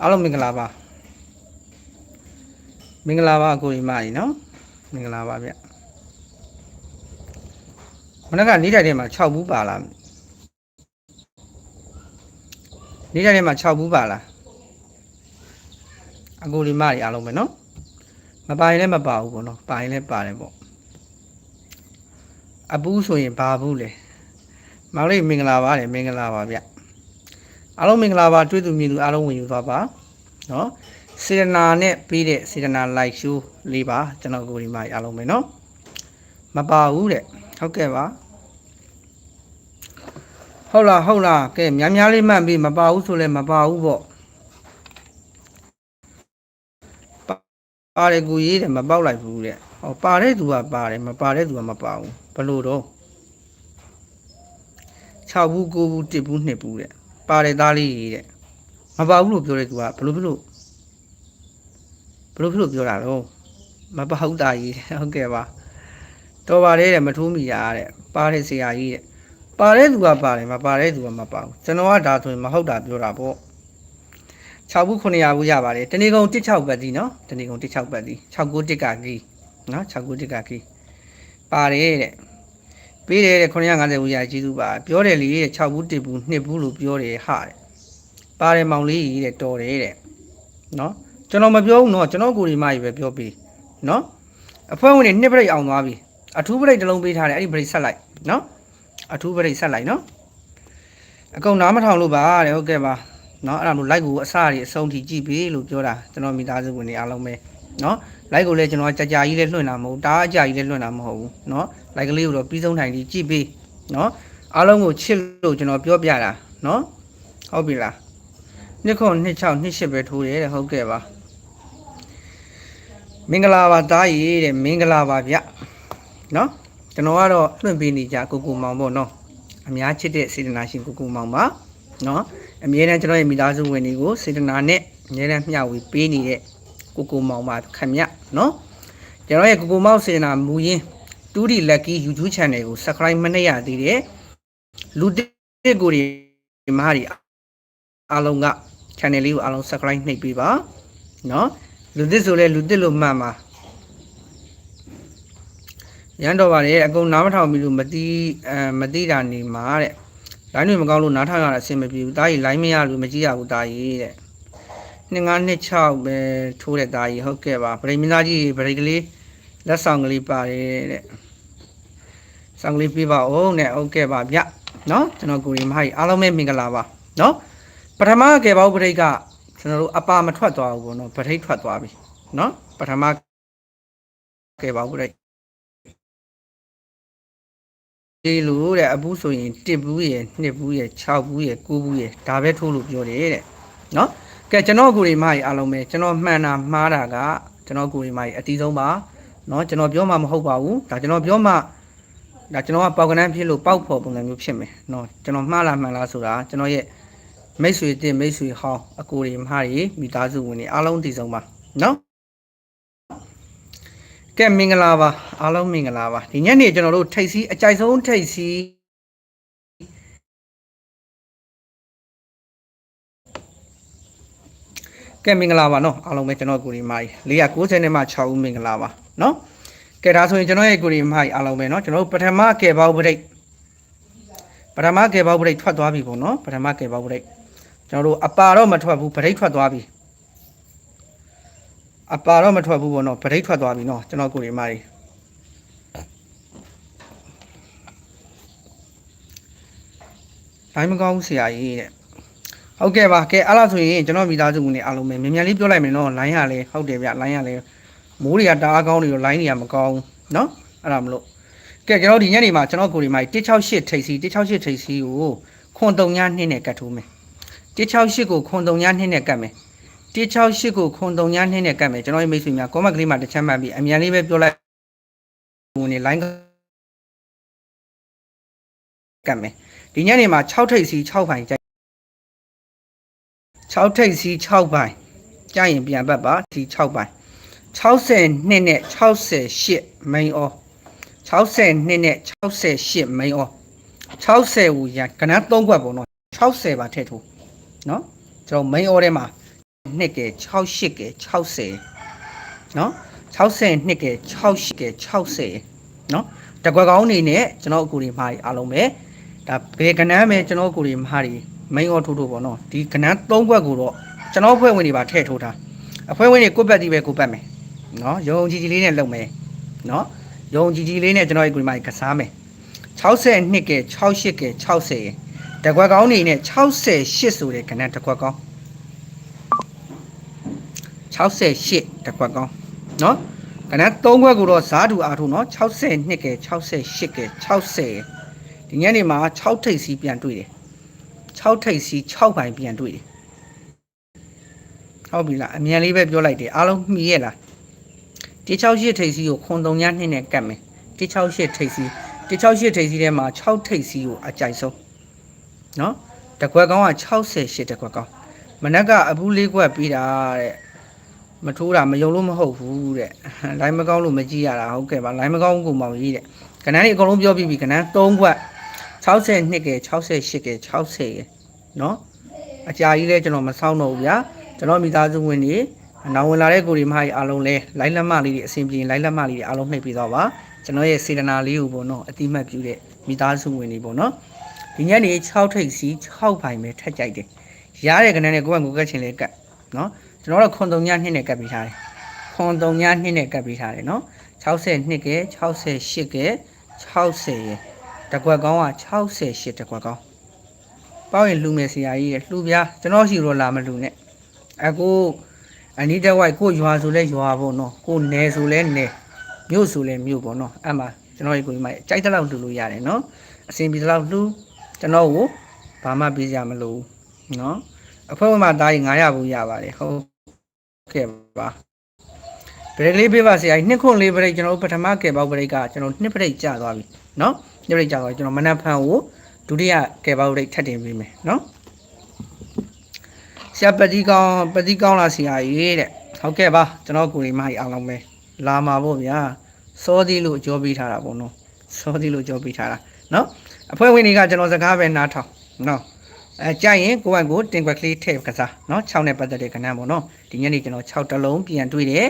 အားလုံးမင်္ဂလာပါမင်္ဂလာပါအကိုဒီမကြီးနော်မင်္ဂလာပါဗျမနက်ကနေ့တိုင်းထဲမှာ6ဘူးပါလားနေ့တိုင်းထဲမှာ6ဘူးပါလားအကိုဒီမကြီးအားလုံးပဲနော်မပါရင်လည်းမပါဘူးပေါ့နော်ပါရင်လည်းပါတယ်ပေါ့အပူးဆိုရင်ဘာဘူးလဲမောင်လေးမင်္ဂလာပါတယ်မင်္ဂလာပါဗျ အားလုံးမင်္ဂလာပါတွေ့သူမြင်သူအားလုံးဝင်ယူသွားပါနော်စေတနာနဲ့ပြီးတဲ့စေတနာ like show လေးပါကျွန်တော်ကိုဒီမအားလုံးပဲနော်မပါဘူးတဲ့ဟုတ်ကဲ့ပါဟုတ်လားဟုတ်လားကဲများများလေးမှတ်ပြီးမပါဘူးဆိုလဲမပါဘူးပေါ့ပါပါတယ်ကိုရေးတယ်မပေါက်လိုက်ဘူးတဲ့ဟောပါတဲ့သူကပါတယ်မပါတဲ့သူကမပါဘူးဘလို့တော့6ဘူး9ဘူး1ဘူး2ဘူးတဲ့ ပါတယ်သားလေးရေးတဲ့မပါဘူးလို့ပြောတဲ့သူကဘလို့ဘလို့ဘလို့ဖြစ်လို့ပြောတာတော့မပဟုတ်တာကြီးတဲ့ဟုတ်ကဲ့ပါတော်ပါတယ်တဲ့မထိုးမိရတဲ့ပါတဲ့ဆရာကြီးတဲ့ပါတဲ့သူကပါတယ်မပါတဲ့သူကမပါဘူးကျွန်တော်ကဒါဆိုရင်မဟုတ်တာပြောတာပေါ့6ဘူး900ဘူးရပါတယ်တဏီကုံ16ပတ်ဒီနော်တဏီကုံ16ပတ်ဒီ691ကကြီးနော်691ကကြီးပါတယ်တဲ့ ပေးတယ်တဲ့950ဘူးရကျေးဇူးပါပြောတယ်လေတဲ့6ဘူး1ဘူး2ဘူးလို့ပြောတယ်ဟာတဲ့ပါတယ်မောင်လေးကြီးတဲ့တော်တယ်တဲ့နော်ကျွန်တော်မပြောဘူးနော်ကျွန်တော်ကိုယ်ဒီမကြီးပဲပြောပြီးနော်အဖွဲ့ဝင်တွေနှစ်ပြိတ်အောင်သွားပြီအထူးပြိတ်တစ်လုံးပေးထားတယ်အဲ့ဒီပြိတ်ဆက်လိုက်နော်အထူးပြိတ်ဆက်လိုက်နော်အကုန်နားမထောင်လို့ပါတဲ့ဟုတ်ကဲ့ပါနော်အဲ့ဒါလို့ like ကိုအစအတွေအဆုံးထိကြည့်ပြီးလို့ပြောတာကျွန်တော်မိသားစုဝင်တွေအားလုံးပဲ နော် like ကိုလည်းကျွန်တော်ကြာကြာကြီးလည်းလွှင့်တာမဟုတ်ဘူးတားအကြာကြီးလည်းလွှင့်တာမဟုတ်ဘူးနော် like ကလေးကိုတော့ပြီးဆုံးထိုင်ပြီးကြည့်ပေးနော်အားလုံးကိုချစ်လို့ကျွန်တော်ပြောပြတာနော်ဟုတ်ပြီလားနှစ်ခုနှစ်ချောင်းနှစ်ရှစ်ပဲထိုးတယ်တဲ့ဟုတ်ကဲ့ပါမင်္ဂလာပါတားရီတဲ့မင်္ဂလာပါဗျနော်ကျွန်တော်ကတော့လွှင့်ပေးနေကြကိုကိုမောင်ပေါ့နော်အများချစ်တဲ့စေတနာရှင်ကိုကိုမောင်ပါနော်အမြဲတမ်းကျွန်တော်ရဲ့မိသားစုဝင်တွေကိုစေတနာနဲ့အမြဲတမ်းမျှဝေပေးနေတဲ့ ကိုကိုမောင်ပါခင်ဗျနော်ကျွန်တော်ရဲ့ကိုကိုမောင်စေတနာမူရင်းတူဒီလက်ကီ YouTube channel ကို subscribe မနှိပ်ရသေးတဲ့လူတစ်ကိုဒီမားဒီအားလုံးက channel လေးကိုအားလုံး subscribe နှိပ်ပေးပါနော်လူသစ်ဆိုလဲလူသစ်လို့မှတ်မှာရန်တော်ပါလေအကုန်နားမထောင်ပြီလို့မသိအဲမသိတာနေမှာတဲ့လိုင်းတွေမကောင်းလို့နားထောင်ရတာအဆင်မပြေဘူးတာကြီးလိုင်းမရလို့မကြည့်ရဘူးတာကြီးတဲ့ နှစ်ငါးနှစ်6ပဲထိုးတဲ့တာကြီးဟုတ်ကဲ့ပါဗရိတ်မင်းသားကြီးဗရိတ်ကလေးလက်ဆောင်ကလေးပါတယ်တဲ့ဆောင်ကလေးပြပါဦးနဲ့ဟုတ်ကဲ့ပါဗျနော်ကျွန်တော်ကိုရီမကြီးအားလုံးပဲမင်္ဂလာပါနော်ပထမကယ်ပေါဗရိတ်ကကျွန်တော်တို့အပါမထွက်သွားဘူးပေါ့နော်ဗထိတ်ထွက်သွားပြီနော်ပထမကဲပါဘူးတဲ့ဒီလိုတဲ့အဘူးဆိုရင်1ဘူးရယ်2ဘူးရယ်6ဘူးရယ်9ဘူးရယ်ဒါပဲထိုးလို့ပြောတယ်တဲ့နော် ကဲကျွန်တော်ကိုရီမကြီးအားလုံးပဲကျွန်တော်မှန်တာမှားတာကကျွန်တော်ကိုရီမကြီးအတီးဆုံးပါနော်ကျွန်တော်ပြောမှမဟုတ်ပါဘူးဒါကျွန်တော်ပြောမှဒါကျွန်တော်ကပေါက်ကနန်းဖြစ်လို့ပေါက်ဖို့ပုံစံမျိုးဖြစ်မယ်နော်ကျွန်တော်မှားလားမှန်လားဆိုတာကျွန်တော်ရဲ့မိတ်ဆွေတင်မိတ်ဆွေဟောင်းအကိုတွေမဟာတွေမိသားစုဝင်တွေအားလုံးတည်ဆုံးပါနော်ကဲမင်္ဂလာပါအားလုံးမင်္ဂလာပါဒီညနေကျွန်တော်တို့ထိတ်စီအကြိုက်ဆုံးထိတ်စီ ကဲမင်္ဂလာပါနော်အားလုံးပဲကျွန်တော်ကိုရီမာကြီး490နဲ့မှ6ဦးမင်္ဂလာပါနော်ကဲဒါဆိုရင်ကျွန်တော်ရဲ့ကိုရီမာကြီးအားလုံးပဲနော်ကျွန်တော်တို့ပထမကဲပေါပရိတ်ပထမကဲပေါပရိတ်ထွက်သွားပြီပေါ့နော်ပထမကဲပေါပရိတ်ကျွန်တော်တို့အပါတော့မထွက်ဘူးဗရိတ်ထွက်သွားပြီအပါတော့မထွက်ဘူးပေါ့နော်ဗရိတ်ထွက်သွားပြီနော်ကျွန်တော်ကိုယ်တွေမားတွေလိုင်းမကောင်းဘူးဆရာကြီးတဲ့ ဟုတ်ကဲ့ပါကဲအဲ့လားဆိုရင်ကျွန်တော်မိသားစုဝင်တွေအားလုံးပဲမြန်မြန်လေးပြောလိုက်မယ်နော်လိုင်းရလဲဟုတ်တယ်ဗျလိုင်းရလဲမိုးတွေကတအားကောင်းနေရောလိုင်းတွေကမကောင်းဘူးနော်အဲ့ဒါမလို့ကဲကျွန်တော်ဒီညနေမှာကျွန်တော်ကိုယ်တွေမား168ထိပ်စီ168ထိပ်စီကိုခွန်တုံညာနှင်းနဲ့ကတ်ထိုးမယ်168ကိုခွန်တုံညာနှင်းနဲ့ကတ်မယ်168ကိုခွန်တုံညာနှင်းနဲ့ကတ်မယ်ကျွန်တော်ရဲ့မိတ်ဆွေများ comment ကလေးမှာတစ်ချက်မှတ်ပြီးအမြန်လေးပဲပြောလိုက်ဝင်နေ line ကတ်မယ်ဒီညနေမှာ6ထိပ်စီ6ပိုင်းကြိုက် 6ထိပ်စီ6ပိုင်းကြာရင်ပြန်ပတ်ပါဒီ6ပိုင်း60နှစ်နဲ့68 main off 60နှစ်နဲ့68 main off 60ကိုရန်ကနန်း3ခွက်ပေါ့နော်60ပါထည့်ထိုးနော်ကျွန်တော် main order မှာ62ကဲ68ကဲ60နော်62ကဲ68ကဲ60နော်တကွက်ကောင်းအနေနဲ့ကျွန်တော်အကူတွေမှားအားလုံးပဲဒါဘယ်ကဏ္ဍပဲကျွန်တော်အကူတွေမှားတွေ main အော်ထိုးထိုးပေါ့နော်ဒီကဏ္ဍ၃ခွက်ကိုတော့ကျွန်တော်ဖွဲ့ဝင်တွေပါထည့်ထိုးထားအဖွဲ့ဝင်တွေကိုပတ်တီးပဲကိုပတ်မယ်နော်ရုံကြည်ကြည်လေးနဲ့လုပ်မယ်နော်ရုံကြည်ကြည်လေးနဲ့ကျွန်တော်အကူတွေမှာကစားမယ်62ကဲ68ကဲ60ရဲ့တကွက်ကောင်းနေနဲ့68ဆိုတဲ့ကဏ္ဍတကွက်ကောင်း68တကွက်ကောင်းနော်ကဏ္ဍ3ခွက်ကိုတော့ဇာတူအားထုတ်နော်62ကဲ68ကဲ60ဒီညနေမှာ6ထိပ်စီးပြန်တွေ့တယ် 6ထိပ်စီး6ပိုင်ပြန်တွေ့တယ်ဟုတ်ပြီလားအမြန်လေးပဲပြောလိုက်တယ်အားလုံးမှီရဲ့လား168ထိပ်စီးကိုခွန်3ညနှစ်နဲ့ကတ်မယ်168ထိပ်စီး168ထိပ်စီးထဲမှာ6ထိပ်စီးကိုအကြိုက်ဆုံးနော်တကွက်ကောင်းက68တကွက်ကောင်းမနက်ကအပူးလေးကွက်ပြီးတာတဲ့မထိုးတာမယုံလို့မဟုတ်ဘူးတဲ့လိုင်းမကောင်းလို့မကြည့်ရတာဟုတ်ကဲ့ပါလိုင်းမကောင်းကိုမောင်ကြီးတဲ့ကဏ္ဍလေးအကုန်လုံးပြောပြီးပြီကဏ္ဍ3ခွက် 62ကဲ68ကဲ60ကဲနော်အကြာကြီးလဲကျွန်တော်မဆောင်းတော့ဘူးဗျာကျွန်တော်မိသားစုဝင်တွေနောက်ဝင်လာတဲ့ကိုဒီမကြီးအားလုံးလဲလိုင်းလက်မလေးတွေအဆင်ပြေလိုင်းလက်မလေးတွေအားလုံးနှိပ်ပြီးတော့ပါကျွန်တော်ရဲ့စေတနာလေးကိုပေါ့နော်အတိမတ်ပြုတဲ့မိသားစုဝင်တွေပေါ့နော်ဒီညနေ6ထိပ်စီ6ပိုင်ပဲထက်ကြိုက်တယ်ရတဲ့ကဏ္ဍနဲ့ကိုယ့်ဘက်ကကိုယ်ကချင်လဲကတ်နော်ကျွန်တော်တို့ခွန်တုံညနှစ်နဲ့ကတ်ပြီးထားတယ်ခွန်တုံညနှစ်နဲ့ကတ်ပြီးထားတယ်နော်62ကဲ68ကဲ60ရဲ့ တကွက်ကောင်းက68တကွက်ကောင်းပေါ့ရင်လှူမယ်ဆရာကြီးရလှူပြကျွန်တော်ရှိတော့လာမလှူနဲ့အကိုအနီးတစ်ဝိုက်ကိုရွာဆိုလဲရွာပေါ့နော်ကိုနယ်ဆိုလဲနယ်မြို့ဆိုလဲမြို့ပေါ့နော်အဲ့မှာကျွန်တော်ဒီကိုဒီမှာကြိုက်တဲ့လောက်လှူလို့ရတယ်နော်အစဉ်ပြေတဲ့လောက်လှူကျွန်တော်ကိုဘာမှပေးကြမလို့နော်အဖွဲမှာတားရင်900ဘူးရပါတယ်ဟုတ်ကဲ့ပါဘရက်ကလေးပေးပါဆရာကြီးနှစ်ခွန်းလေးဘရိတ်ကျွန်တော်ပထမကဲပေါက်ဘရိတ်ကကျွန်တော်နှစ်ဘရိတ်ကြာသွားပြီနော် နှစ်ဘရိတ်ကြာသွားကျွန်တော်မနက်ဖန်ကိုဒုတိယကဲပေါက်ဘရိတ်ထပ်တင်ပေးမယ်နော်ဆရာပတိကောင်းပတိကောင်းလားဆရာကြီးတဲ့ဟုတ်ကဲ့ပါကျွန်တော်ကိုရီမကြီးအားလုံးပဲလာမှာပေါ့ဗျာစောသီးလို့ကြောပေးထားတာပေါ့နော်စောသီးလို့ကြောပေးထားတာနော်အဖွဲ့ဝင်တွေကကျွန်တော်စကားပဲနားထောင်နော်အဲကြိုက်ရင်ကိုယ့်ဘက်ကိုတင်ကွက်ကလေးထည့်ကစားနော်6နဲ့ပတ်သက်တဲ့ကဏ္ဍပေါ့နော်ဒီညနေကျွန်တော်6တလုံးပြန်တွေ့တယ်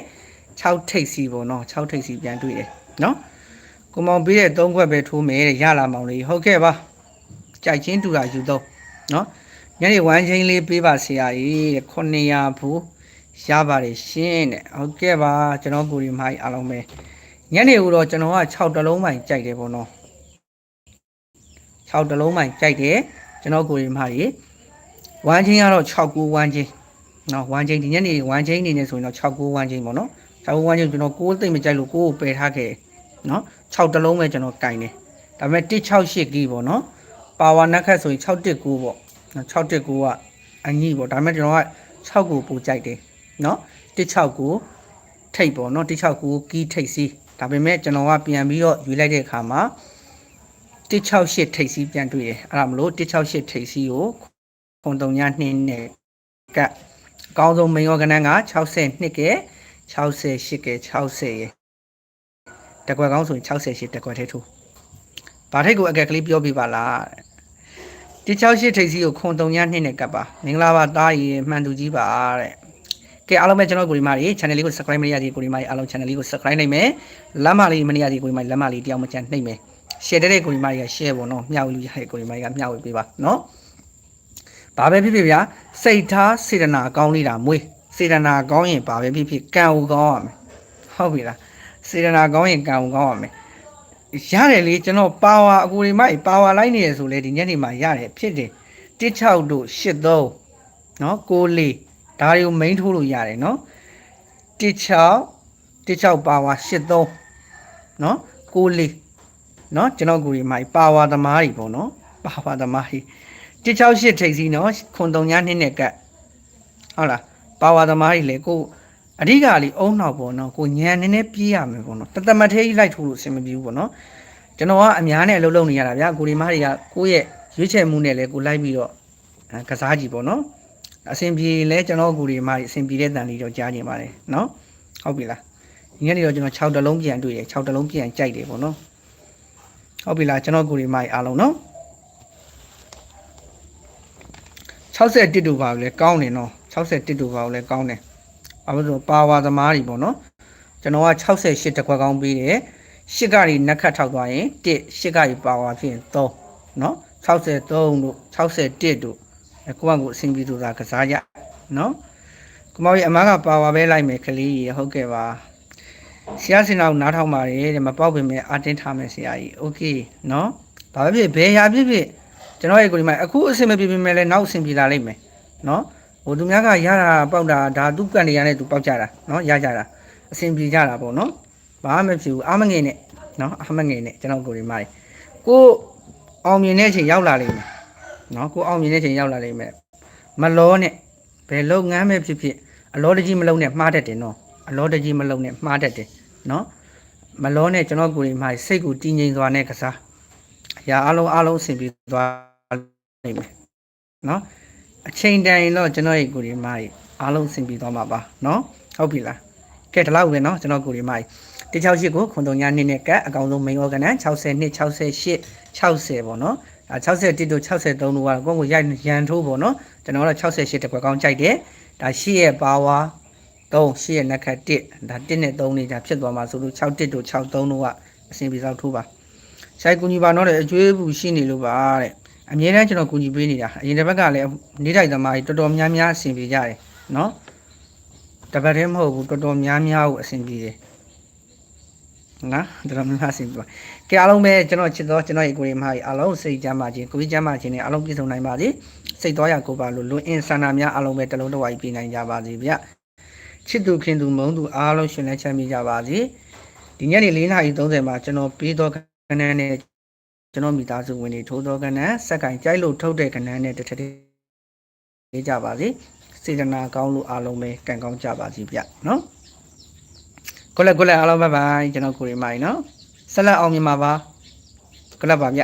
6ထိပ်စီပေါ့နော်6ထိပ်စီပြန်တွေ့တယ်နော် ကိုမောင်ပေးတဲ့3ခွက်ပဲထိုးမယ်တဲ့ရလာမောင်လေးဟုတ်ကဲ့ပါကြိုက်ချင်းတူတာယူတော့နော်ညနေဝမ်းချင်းလေးပေးပါဆရာကြီးတဲ့900ဘူးရပါတယ်ရှင်းတဲ့ဟုတ်ကဲ့ပါကျွန်တော်ကိုရီမိုင်းအားလုံးပဲညနေဦးတော့ကျွန်တော်က6တလုံးမှကြိုက်တယ်ပေါ့နော်6တလုံးမှကြိုက်တယ်ကျွန်တော်ကိုရီမိုင်းဝမ်းချင်းကတော့6ကူဝမ်းချင်းနော်ဝမ်းချင်းဒီညနေဝမ်းချင်းအနေနဲ့ဆိုရင်တော့6ကူဝမ်းချင်းပေါ့နော်6ကူဝမ်းချင်းကျွန်တော်ကိုယ်သိမ့်မကြိုက်လို့ကိုယ်ကိုပယ်ထားခဲ့နော် 6တလုံးပဲကျွန်တော်ကင်တယ်ဒါပေမဲ့168ကီပေါ့နော်ပါဝါနက်ခတ်ဆိုရင်619ပေါ့619ကအညီပေါ့ဒါပေမဲ့ကျွန်တော်က6ကိုပိုကြိုက်တယ်နော်16ကိုထိတ်ပေါ့နော်16ကိုကီးထိတ်စီဒါပေမဲ့ကျွန်တော်ကပြန်ပြီးတော့ယူလိုက်တဲ့အခါမှာ168ထိတ်စီပြန်တွေ့တယ်အဲ့ဒါမလို့168ထိတ်စီကိုခွန်တုံညနှင်းနဲ့ကအကောင်းဆုံးမိန်ရောကနန်းက62ကဲ68ကဲ60ရဲ့ တကွက်ကောင်းဆိုရင်68တကွက်ထဲထိုးဘာထိတ်ကိုအကက်ကလေးပြောပြပါလား168ထိတ်စီကိုခွန်တုံညနှင်းနဲ့ကပ်ပါမင်္ဂလာပါတားရီမှန်သူကြီးပါတဲ့ကဲအားလုံးပဲကျွန်တော်ကိုဒီမာရီ channel လေးကို subscribe မရသေးကိုဒီမာရီအားလုံး channel လေးကို subscribe နိုင်မယ်လမ်းမလေးမနေရသေးကိုဒီမာရီလမ်းမလေးတယောက်မချန်နှိပ်မယ် share တဲ့ကိုဒီမာရီက share ပေါ့နော်မျှဝေလို့ရတဲ့ကိုဒီမာရီကမျှဝေပေးပါနော်ဘာပဲဖြစ်ဖြစ်ဗျာစိတ်ထားစေတနာကောင်းလေးတာမွေးစေတနာကောင်းရင်ဘာပဲဖြစ်ဖြစ်ကံဦးကောင်းရမယ်ဟုတ်ပြီလား စေတနာကောင်းရင်ကံဦးကောင်းရမယ်ရတယ်လေကျွန်တော်ပါဝါအကူဒီမိုက်ပါဝါလိုက်နေရဆိုလေဒီညနေမှာရတယ်ဖြစ်တယ်16တို့83နော်6လေးဒါတွေကို main ထိုးလို့ရတယ်နော်16 16ပါဝါ83နော်94နော်ကျွန်တော်ကိုရီမိုင်ပါဝါသမားတွေပေါ့နော်ပါဝါသမားတွေ168ထိပ်စီနော်ခွန်တုံညာနှစ်နဲ့ကတ်ဟုတ်လားပါဝါသမားတွေလေကို အဓိကလေးအုံနောက်ပေါ့နော်ကိုညံနေနေပြေးရမယ်ပေါ့နော်တသမထဲကြီးလိုက်ထိုးလို့အဆင်မပြေဘူးပေါ့နော်ကျွန်တော်ကအများနဲ့အလုပ်လုပ်နေရတာဗျာကိုရီမားတွေကကိုယ့်ရဲ့ရွေးချယ်မှုနဲ့လေကိုလိုက်ပြီးတော့ကစားကြည့်ပေါ့နော်အဆင်ပြေလဲကျွန်တော်ကိုဒီမှာအဆင်ပြေတဲ့တန်လေးတော့ကြားနေပါတယ်နော်ဟုတ်ပြီလားဒီနေ့တော့ကျွန်တော်6တလုံးပြန်တွေ့တယ်6တလုံးပြန်ကြိုက်တယ်ပေါ့နော်ဟုတ်ပြီလားကျွန်တော်ကိုဒီမှာအားလုံးနော်61တူပါဘူးလေကောင်းတယ်နော်61တူပါဘူးလေကောင်းတယ် ဘာလို့လဲဆိုတော့ပါဝါသမားတွေပေါ့နော်ကျွန်တော်က68တစ်ခွက်ကောင်းပေးတယ်ရှစ်ကကြီးနက်ခတ်ထောက်သွားရင်1ရှစ်ကကြီးပါဝါဖြစ်ရင်3နော်63တို့61တို့အဲကိုယ့်ဘက်ကိုအဆင်ပြေသူသာကစားကြနော်ကိုမောင်ကြီးအမားကပါဝါပဲလိုက်မယ်ကလေးကြီးဟုတ်ကဲ့ပါဆရာစင်တော်နားထောင်ပါတယ်တဲ့မပေါက်ပင်မဲ့အတင်းထားမယ်ဆရာကြီးโอเคနော်ဘာပဲဖြစ်ဘယ်ရာဖြစ်ဖြစ်ကျွန်တော်ရဲ့ကိုဒီမှာအခုအဆင်မပြေပြင်မဲ့လဲနောက်အဆင်ပြေလာလိမ့်မယ်နော် ဟိုသူများကရတာပေါက်တာဒါသူကန်နေရတဲ့သူပေါက်ကြတာနော်ရကြတာအဆင်ပြေကြတာပေါ့နော်ဘာမှမဖြစ်ဘူးအာမငယ်နဲ့နော်အာမငယ်နဲ့ကျွန်တော်ကိုဒီမှာကိုအောင်မြင်တဲ့အချိန်ရောက်လာလိမ့်မယ်နော်ကိုအောင်မြင်တဲ့အချိန်ရောက်လာလိမ့်မယ်မလောနဲ့ဘယ်လုပ်ငန်းပဲဖြစ်ဖြစ်အလောတကြီးမလုံးနဲ့မှားတတ်တယ်နော်အလောတကြီးမလုံးနဲ့မှားတတ်တယ်နော်မလောနဲ့ကျွန်တော်ကိုဒီမှာစိတ်ကိုတည်ငြိမ်စွာနဲ့ကစားအရာအလုံးအလုံးအဆင်ပြေသွားလိမ့်မယ်နော် အချိန်တန်ရင်တော့ကျွန်တော်ရဲ့ကိုဒီမှာအားလုံးအဆင်ပြေသွားမှာပါနော်ဟုတ်ပြီလားကဲဒီလောက်ပဲနော်ကျွန်တော်ကိုဒီမှာ168ကိုခွန်တုံညာနှစ်နဲ့ကတ်အကောင်ဆုံး main organ 60နှစ်68 60ပေါ့နော်အဲ61တို့63တို့ကတော့ကိုယ့်ကိုရိုက်ရန်ထိုးပေါ့နော်ကျွန်တော်ကတော့68တကွက်ကောင်းကြိုက်တယ်ဒါရှိရဲ့ပါဝါ3ရှိရဲ့နက်ခတ်1ဒါ1နဲ့3နေကြဖြစ်သွားမှာဆိုလို့61တို့63တို့ကအစဉ်ပြေစားထိုးပါဆိုင်ကူညီပါတော့တဲ့အကျွေးဘူးရှိနေလို့ပါတဲ့ အမြဲတမ်းကျွန်တော်ကူညီပေးနေတာအရင်တစ်ဘက်ကလည်းနေထိုင်သမားကြီးတော်တော်များများအစဉ်ပြေကြတယ်နော်တပတ်တည်းမဟုတ်ဘူးတော်တော်များများကိုအစဉ်ပြေတယ်နော်တော်တော်များများအစဉ်ပြေပါကဲအားလုံးပဲကျွန်တော်ချစ်တော်ကျွန်တော်ရဲ့ကိုယ်ရမကြီးအားလုံးစိတ်ကြမ်းပါခြင်းကိုယ်ကြီးကြမ်းပါခြင်းနဲ့အားလုံးပြည့်စုံနိုင်ပါစေစိတ်တော်ရကိုယ်ပါလို့လွန်အင်ဆန္ဒများအားလုံးပဲတလုံးတစ်ဝိုင်းပြနိုင်ကြပါစေဗျချစ်သူခင်သူမုန်းသူအားလုံးရှင်လက်ချမ်းမြေကြပါစေဒီညနေ4:30မှာကျွန်တော်ပြီးတော့ကဏ္ဍနဲ့ ကျွန်တော်မိသားစုဝင်တွေထိုးတော့ကဏ္ဍစက်ကင်ကြိုက်လို့ထုတ်တဲ့ကဏ္ဍနဲ့တစ်ထည့်လေးကြပါစေစေတနာကောင်းလို့အားလုံးပဲကံကောင်းကြပါစေဗျနော်ကိုလက်ကိုလက်အားလုံးဘိုင်ဘိုင်ကျွန်တော်ကိုရီမိုင်းနော်ဆက်လက်အောင်မြင်ပါပါကိုလက်ပါဗျ